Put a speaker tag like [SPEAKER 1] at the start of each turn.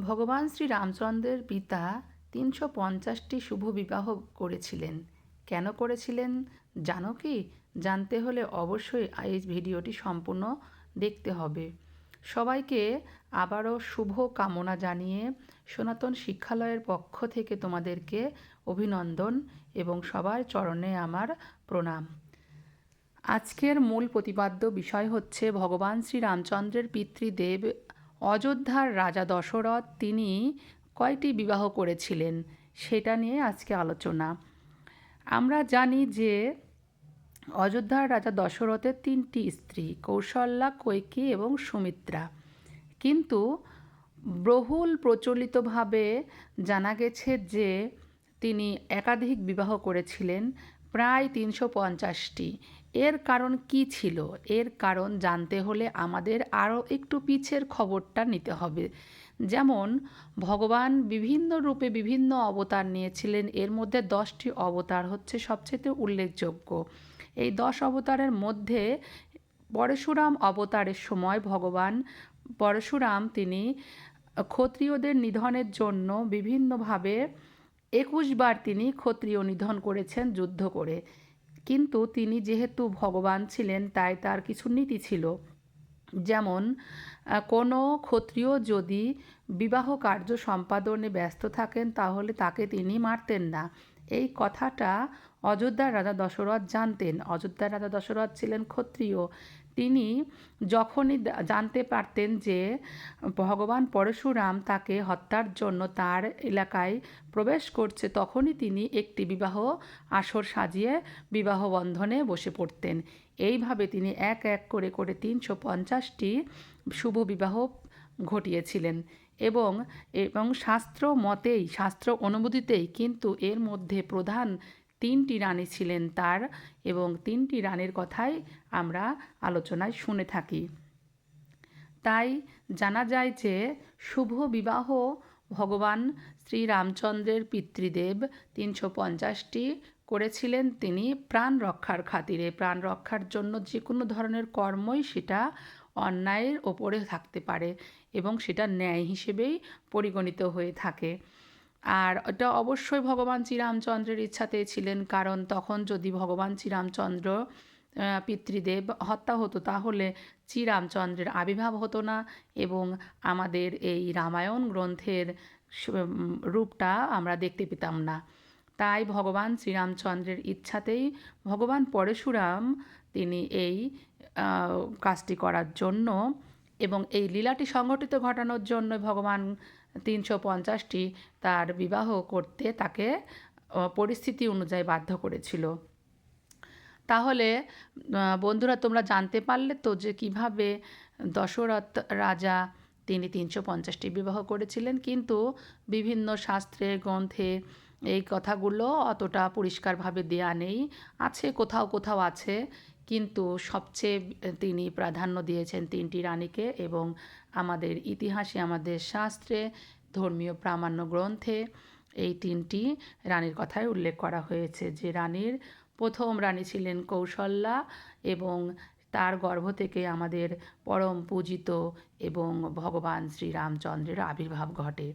[SPEAKER 1] ভগবান শ্রী রামচন্দ্রের পিতা তিনশো পঞ্চাশটি শুভ বিবাহ করেছিলেন। কেন করেছিলেন? জানো কি? জানতে হলে অবশ্যই এই ভিডিওটি সম্পূর্ণ দেখতে হবে। সবাইকে আবারও শুভ কামনা জানিয়ে সনাতন শিক্ষালয়ের পক্ষ থেকে তোমাদেরকে অভিনন্দন এবং সবার চরণে আমার প্রণাম। আজকের মূল প্রতিপাদ্য বিষয় হচ্ছে ভগবান শ্রী রামচন্দ্রের পিতৃদেব অযোধ্যার রাজা দশরথ, তিনি কয়টি বিবাহ করেছিলেন সেটা নিয়ে আজকে আলোচনা। আমরা জানি যে অযোধ্যার রাজা দশরথের তিনটি স্ত্রী, কৌশল্যা কৈকি এবং সুমিত্রা। কিন্তু বহুল প্রচলিতভাবে জানা গেছে যে তিনি একাধিক বিবাহ করেছিলেন। প্রায় তিনশো পঞ্চাশটি। এর কারণ কি ছিল? এর কারণ জানতে হলে আমাদের আরও একটু পিছের খবরটা নিতে হবে। যেমন, ভগবান বিভিন্ন রূপে বিভিন্ন অবতার নিয়েছিলেন। এর মধ্যে দশটি অবতার হচ্ছে সবচেয়ে উল্লেখযোগ্য। এই দশ অবতারের মধ্যে পরশুরাম অবতারের সময় ভগবান পরশুরাম তিনি ক্ষত্রিয়দের নিধনের জন্য বিভিন্নভাবে একুশবার তিনি ক্ষত্রিয় নিধন করেছেন যুদ্ধ করে। কিন্তু তিনি যেহেতু ভগবান ছিলেন, তাই তার কিছু নীতি ছিল। যেমন কোনো ক্ষত্রিয় যদি বিবাহ কার্য সম্পাদনে ব্যস্ত থাকেন, তাহলে তাকে তিনি মারতেন না। এই কথাটা অযোধ্যার রাজা দশরথ জানতেন। অযোধ্যার রাজা দশরথ ছিলেন ক্ষত্রিয়। তিনি যখনই জানতে পারতেন যে ভগবান পরশুরাম তাকে হত্যার জন্য তার এলাকায় প্রবেশ করছে, তখনই তিনি একটি বিবাহ আসর সাজিয়ে বিবাহ বন্ধনে বসে পড়তেন। এইভাবে তিনি এক এক করে করে তিনশো পঞ্চাশটি শুভ বিবাহ ঘটিয়েছিলেন। এবং এবং শাস্ত্র মতেই, শাস্ত্র অনুমোদিতেই কিন্তু এর মধ্যে প্রধান তিনটি রানী ছিলেন তার এবং তিনটি রানীর কথাই আমরা আলোচনায় শুনে থাকি। তাই জানা যায় যে, শুভ বিবাহ ভগবান শ্রীরামচন্দ্রের পিতৃদেব তিনশো পঞ্চাশটি করেছিলেন তিনি প্রাণ রক্ষার খাতিরে। প্রাণ রক্ষার জন্য যে কোনো ধরনের কর্মই সেটা অন্যায়ের ওপরে থাকতে পারে এবং সেটা ন্যায় হিসেবেই পরিগণিত হয়ে থাকে। আর এটা অবশ্যই ভগবান শ্রীরামচন্দ্রের ইচ্ছাতেই ছিলেন, কারণ তখন যদি ভগবান শ্রীরামচন্দ্র পিতৃদেব হত্যা হতো, তাহলে শ্রীরামচন্দ্রের আবির্ভাব হতো না এবং আমাদের এই রামায়ণ গ্রন্থের রূপটা আমরা দেখতে পেতাম না। তাই ভগবান শ্রীরামচন্দ্রের ইচ্ছাতেই ভগবান পরশুরাম তিনি এই কাজটি করার জন্য এবং এই লীলাটি সংগঠিত ঘটানোর জন্য ভগবান তিনশো পঞ্চাশটি তার বিবাহ করতে তাকে পরিস্থিতি অনুযায়ী বাধ্য করেছিল। তাহলে বন্ধুরা তোমরা জানতে পারলে তো যে কীভাবে দশরথ রাজা তিনি তিনশো পঞ্চাশটি বিবাহ করেছিলেন। কিন্তু বিভিন্ন শাস্ত্রে, গ্রন্থে এই কথাগুলো অতটা পরিষ্কারভাবে দেয়া নেই। আছে, কোথাও কোথাও আছে। কিন্তু সবচেয়ে তিনি প্রাধান্য দিয়েছেন তিনটি রানীকে এবং আমাদের ইতিহাসে, আমাদের শাস্ত্রে, ধর্মীয় প্রামাণ্য গ্রন্থে এই তিনটি রানীর কথাই উল্লেখ করা হয়েছে যে রানীর প্রথম রানী ছিলেন কৌশল্যা এবং তার গর্ভ থেকে আমাদের পরম পূজিত এবং ভগবান শ্রীরামচন্দ্রের আবির্ভাব ঘটে।